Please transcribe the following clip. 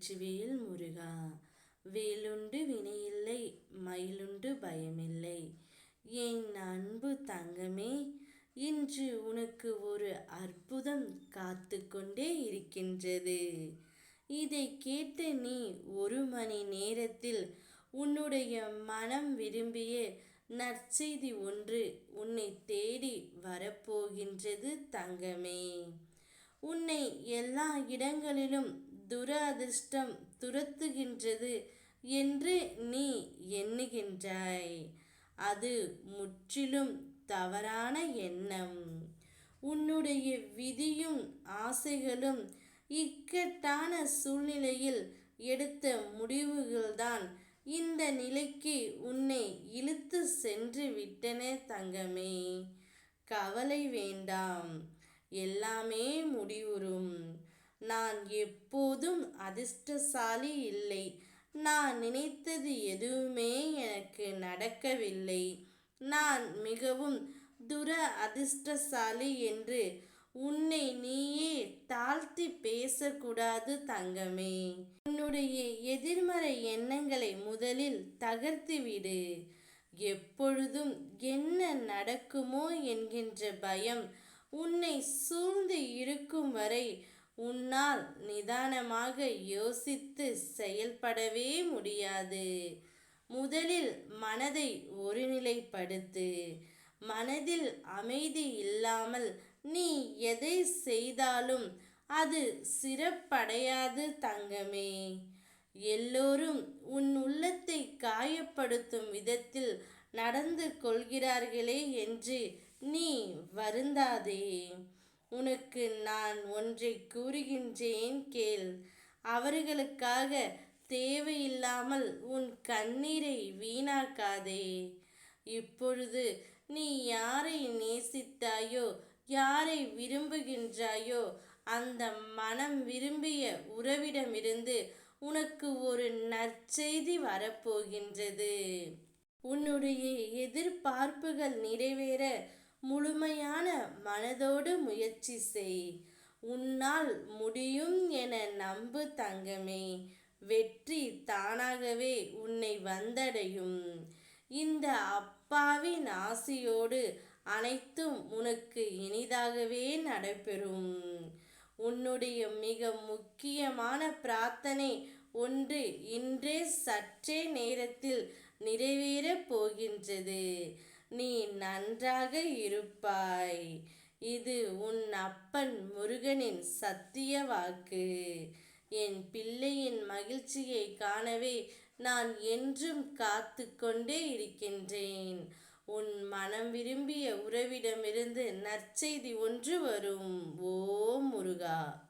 வெற்றிவேல் முருகா வேலுண்டு வினையில்லை மயிலுண்டு பயமில்லை. என் அன்பு தங்கமே இன்று உனக்கு ஒரு அற்புதம் காத்து கொண்டே இருக்கின்றது. இதை கேட்டு நீ ஒரு மணி நேரத்தில் உன்னுடைய மனம் விரும்பிய நற்செய்தி ஒன்று உன்னை தேடி வரப்போகின்றது தங்கமே. உன்னை எல்லா இடங்களிலும் துரதிர்ஷ்டம் துரத்துகின்றது என்று நீ எண்ணுகின்றாய். அது முற்றிலும் தவறான எண்ணம். உன்னுடைய விதியும் ஆசைகளும் இக்கட்டான சூழ்நிலையில் எடுத்த முடிவுகள்தான். இந்த நிலைக்கு உன்னை இழுத்து சென்று விட்டன தங்கமே. கவலை வேண்டாம். எல்லாமே முடிவுறும். நான் எப்போதும் அதிர்ஷ்டசாலி இல்லை. நான் நினைத்தது எதுவுமே எனக்கு நடக்கவில்லை. நான் மிகவும் துர அதிர்ஷ்டசாலி என்று உன்னை நீயே தாழ்த்தி பேசக்கூடாது தங்கமே. உன்னுடைய எதிர்மறை எண்ணங்களை முதலில் தகர்த்துவிடு. எப்பொழுதும் என்ன நடக்குமோ என்கின்ற பயம் உன்னை சூழ்ந்து இருக்கும் வரை உன்னால் நிதானமாக யோசித்து செயல்படவே முடியாது. முதலில் மனதை ஒருநிலைப்படுத்து. மனதில் அமைதி இல்லாமல் நீ எதை செய்தாலும் அது சிறப்படையாது தங்கமே. எல்லோரும் உன் உள்ளத்தை காயப்படுத்தும் விதத்தில் நடந்து கொள்கிறார்களே என்று நீ வருந்தாதே. உனக்கு நான் ஒன்றை கூறுகின்றேன் கேள். அவர்களுக்காக தேவையில்லாமல் உன் கண்ணீரை வீணாக்காதே. இப்பொழுது நீ யாரை நேசித்தாயோ யாரை விரும்புகின்றாயோ அந்த மனம் விரும்பிய உறவிடமிருந்து உனக்கு ஒரு நற்செய்தி வரப்போகின்றது. உன்னுடைய எதிர்பார்ப்புகள் நிறைவேற முழுமையான மனதோடு முயற்சி செய். உன்னால் முடியும் என நம்பு தங்கமே. வெற்றி தானாகவே உன்னை வந்தடையும். இந்த அப்பாவின் ஆசியோடு அனைத்தும் உனக்கு இனிதாகவே நடைபெறும். உன்னுடைய மிக முக்கியமான பிரார்த்தனை ஒன்று இன்றே சற்றே நேரத்தில் நிறைவேறப் போகின்றது. நீ நன்றாக இருப்பாய். இது உன் அப்பன் முருகனின் சத்திய வாக்கு. என் பிள்ளையின் மகிழ்ச்சியை காணவே நான் என்றும் காத்து கொண்டே இருக்கின்றேன். உன் மனம் விரும்பிய உறவிடமிருந்து நற்செய்தி ஒன்று வரும். ஓ முருகா!